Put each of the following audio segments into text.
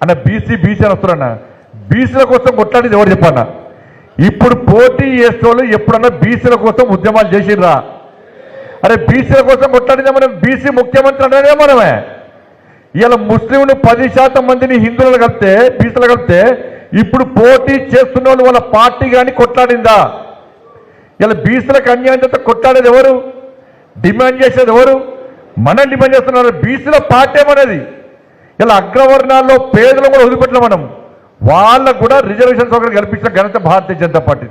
అన్న BC BC అని వస్తున్నా బీసీల కోసం కొట్లాడేది ఎవరు చెప్పన్నా ఇప్పుడు పోటీ చేసేవాళ్ళు ఎప్పుడన్నా బీసీల కోసం ఉద్యమాలు చేసిర్రా? అరే బీసీల కోసం కొట్లాడితే మనం బీసీ ముఖ్యమంత్రి అనేదే మనమే ఇలా ముస్లింలు పది శాతం మందిని హిందువులు కలిపితే బీసీలు కలిపితే ఇప్పుడు పోటీ చేస్తున్న వాళ్ళు వాళ్ళ పార్టీ కానీ కొట్లాడిందా? ఇలా బీసీలకు అన్యాయం చేస్తే కొట్లాడేది ఎవరు? డిమాండ్ చేసేది ఎవరు? మనం డిమాండ్ చేస్తున్నారు. బీసీల పార్టీ ఏమనేది ఇలా అగ్రవర్ణాల్లో పేదలు కూడా వదిలిపెట్టలేం మనం. వాళ్ళకు కూడా రిజర్వేషన్ సౌకర్యం కల్పించిన ఘనత భారతీయ జనతా పార్టీ.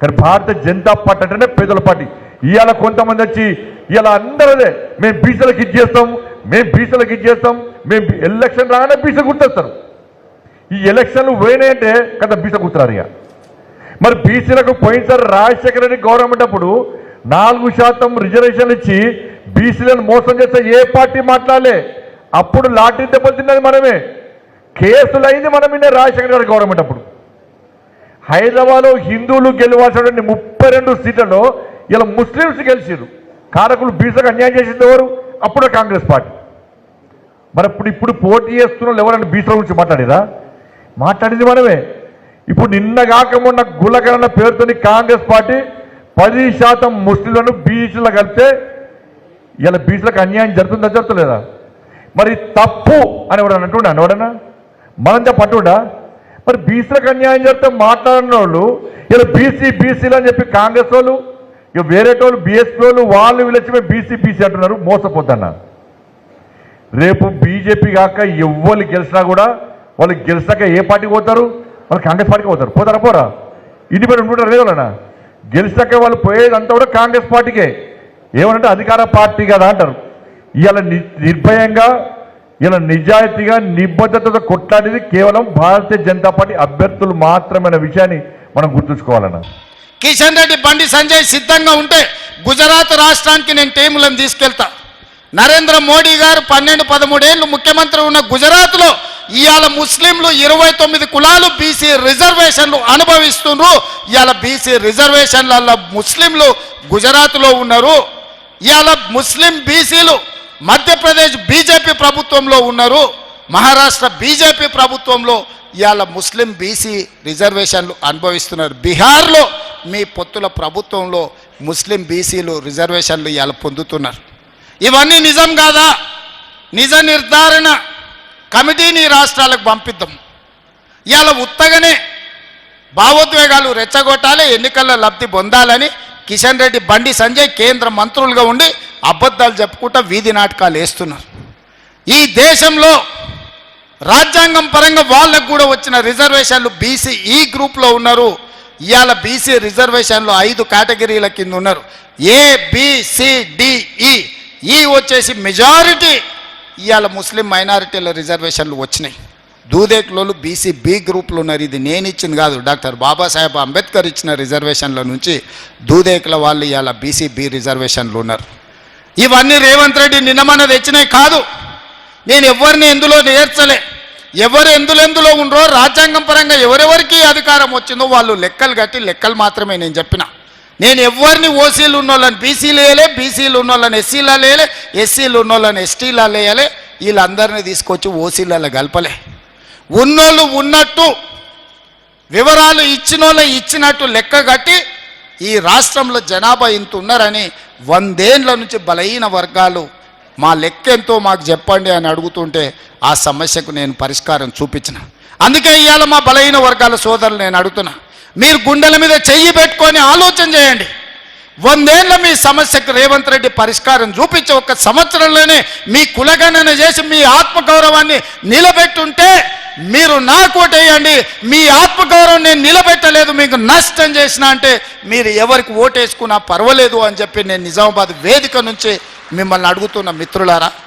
కానీ భారతీయ జనతా పార్టీ అంటేనే పేదల పార్టీ. ఇవాళ కొంతమంది వచ్చి ఇలా అందరదే మేము బీసీలకు ఇది చేస్తాం మేము బీసీలకు ఇది చేస్తాం మేము ఎలక్షన్ రాగానే బీసీ గుర్తొస్తారు. ఈ ఎలక్షన్లు పోయినాయంటే కదా బీసీ గుర్తురారు ఇక. మరి బీసీలకు పోయినసారి రాజశేఖర రెడ్డి గవర్నమెంట్ అప్పుడు నాలుగు శాతం రిజర్వేషన్లు ఇచ్చి బీసీలను మోసం చేస్తే ఏ పార్టీ మాట్లాడలే? అప్పుడు లాటరీ దెబ్బలు తిన్నది మనమే. కేసులు అయింది మనమే రాజశేఖర గారి గవర్నమెంట్ అప్పుడు. హైదరాబాద్లో హిందువులు గెలవాల్సినటువంటి ముప్పై రెండు సీట్లలో ఇలా ముస్లిమ్స్ గెలిచారు కారకులు బీసకు అన్యాయం చేసింది ఎవరు? అప్పుడే కాంగ్రెస్ పార్టీ. మరి ఇప్పుడు ఇప్పుడు పోటీ చేస్తున్న వాళ్ళు ఎవరైనా బీసీల గురించి మాట్లాడేదా? మాట్లాడింది మనమే. ఇప్పుడు నిన్న కాకమున్న గులకరణ పేరుతోని కాంగ్రెస్ పార్టీ పది శాతం ముస్లింలను బీసీలో కలిపితే ఇలా బీసీలకు అన్యాయం జరుగుతుందా జరుగుతలేదా? మరి తప్పు అని ఎవడన్నా అంటుండా? ఎవడన్నా? మనం చెప్పంటుండా మరి బీసీలకు అన్యాయం చేస్తే మాట్లాడిన వాళ్ళు ఇలా బీసీ బీసీలు అని చెప్పి కాంగ్రెస్ వాళ్ళు ఇక వేరే వాళ్ళు బీఎస్పీ వాళ్ళు వాళ్ళు వీళ్ళొచ్చి మేము బీసీ బీసీ అంటున్నారు మోసపోతున్నారు రేపు బీజేపీ కాక ఎవ్వరు గెలిచినా కూడా వాళ్ళు గెలిచాక ఏ పార్టీకి పోతారు? వాళ్ళు కాంగ్రెస్ పార్టీకి పోతారు. పోతారా పోరా? ఇండిపెండెంట్ ఉంటారు లేదన్నా గెలిచాక వాళ్ళు పోయేదంతా కూడా కాంగ్రెస్ పార్టీకే. ఏమనంటే అధికార పార్టీ కదా అంటారు. ఇలా ని- నిర్భయంగా ఇలా నిజాయితీగా నిబద్ధతతో కొట్లాడేది కేవలం భారతీయ జనతా పార్టీ అభ్యర్థులు మాత్రమైన విషయాన్ని మనం గుర్తుంచుకోవాలన్నా. కిషన్ రెడ్డి బండి సంజయ్ సిద్ధంగా ఉంటే గుజరాత్ రాష్ట్రానికి నేను టీములను తీసుకెళ్తా. నరేంద్ర మోడీ గారు పన్నెండు పదమూడేళ్ళు ముఖ్యమంత్రి ఉన్న గుజరాత్లో ఇవాళ ముస్లింలు ఇరవై తొమ్మిది కులాలు బీసీ రిజర్వేషన్లు అనుభవిస్తున్నారు ఇవాళ బీసీ రిజర్వేషన్లలో ముస్లింలు గుజరాత్లో ఉన్నారు. ఇవాళ ముస్లిం బీసీలు మధ్యప్రదేశ్ బీజేపీ ప్రభుత్వంలో ఉన్నారు. మహారాష్ట్ర బీజేపీ ప్రభుత్వంలో ఇవాళ ముస్లిం బీసీ రిజర్వేషన్లు అనుభవిస్తున్నారు. బీహార్లో మీ పొత్తుల ప్రభుత్వంలో ముస్లిం బీసీలు రిజర్వేషన్లు ఇవాళ పొందుతున్నారు. ఇవన్నీ నిజం కాదా? నిజ నిర్ధారణ కమిటీని రాష్ట్రాలకు పంపిద్దాం. ఇవాళ ఉత్తగానే భావోద్వేగాలు రెచ్చగొట్టాలి ఎన్నికల్లో లబ్ధి పొందాలని కిషన్ రెడ్డి బండి సంజయ్ కేంద్ర మంత్రులుగా ఉండి అబద్ధాలు చెప్పుకుంటా వీధి నాటకాలు వేస్తున్నారు. ఈ దేశంలో రాజ్యాంగం పరంగా వాళ్ళకు కూడా వచ్చిన రిజర్వేషన్లు బీసీ ఈ గ్రూప్లో ఉన్నారు. ఇవాళ బీసీ రిజర్వేషన్లు ఐదు కేటగిరీల కింద ఉన్నారు. ఏ బిసిడిఈ ఈ. వచ్చేసి మెజారిటీ ఇవాళ ముస్లిం మైనారిటీల రిజర్వేషన్లు వచ్చినాయి. దూదేక్లోలు బీసీ బి గ్రూప్లు ఉన్నారు. ఇది నేను ఇచ్చింది కాదు. డాక్టర్ బాబాసాహెబ్ అంబేద్కర్ ఇచ్చిన రిజర్వేషన్ల నుంచి దూదేక్ల వాళ్ళు ఇవాళ బీసీ బి రిజర్వేషన్లు ఉన్నారు. ఇవన్నీ రేవంత్ రెడ్డి నిన్నమన్న తెచ్చినాయి కాదు. నేను ఎవరిని ఎందులో నేర్చలే. ఎవరు ఎందులో ఎందులో ఉండరో రాజ్యాంగం పరంగా ఎవరెవరికి అధికారం వచ్చిందో వాళ్ళు లెక్కలు కట్టి లెక్కలు మాత్రమే నేను చెప్పిన. నేను ఎవరిని ఓసీలు ఉన్నోళ్ళని బీసీలు వేయలే బీసీలు ఉన్నోళ్ళని ఎస్సీలా లేయలే ఎస్సీలు ఉన్నోళ్ళని ఎస్టీలా లేయలే వీళ్ళందరినీ తీసుకొచ్చి ఓసీలలో కలపలే. ఉన్నోళ్ళు ఉన్నట్టు వివరాలు ఇచ్చినోళ్ళ ఇచ్చినట్టు లెక్క కట్టి ఈ రాష్ట్రంలో జనాభా ఇంత ఉన్నారని వందేండ్ల నుంచి బలహీన వర్గాలు మా లెక్క ఎంతో మాకు చెప్పండి అని అడుగుతుంటే ఆ సమస్యకు నేను పరిష్కారం చూపించిన. అందుకే ఇవాళ మా బలహీన వర్గాల సోదరులు నేను అడుగుతున్నా. మీరు గుండెల మీద చెయ్యి పెట్టుకొని ఆలోచన చేయండి. వందేళ్ళ మీ సమస్యకు రేవంత్ రెడ్డి పరిష్కారం చూపించి ఒక సంవత్సరంలోనే మీ కులగణన చేసి మీ ఆత్మగౌరవాన్ని నిలబెట్టుంటే మీరు నాకు కోటేయండి మీ ఆత్మగౌరవం నేను నిలబెట్టలేదు. మీకు నష్టం చేసిన అంటే మీరు ఎవరికి ఓటేసుకున్నా పర్వాలేదు అని చెప్పి నేను నిజామాబాద్ వేదిక నుంచి మిమ్మల్ని అడుగుతున్న మిత్రులారా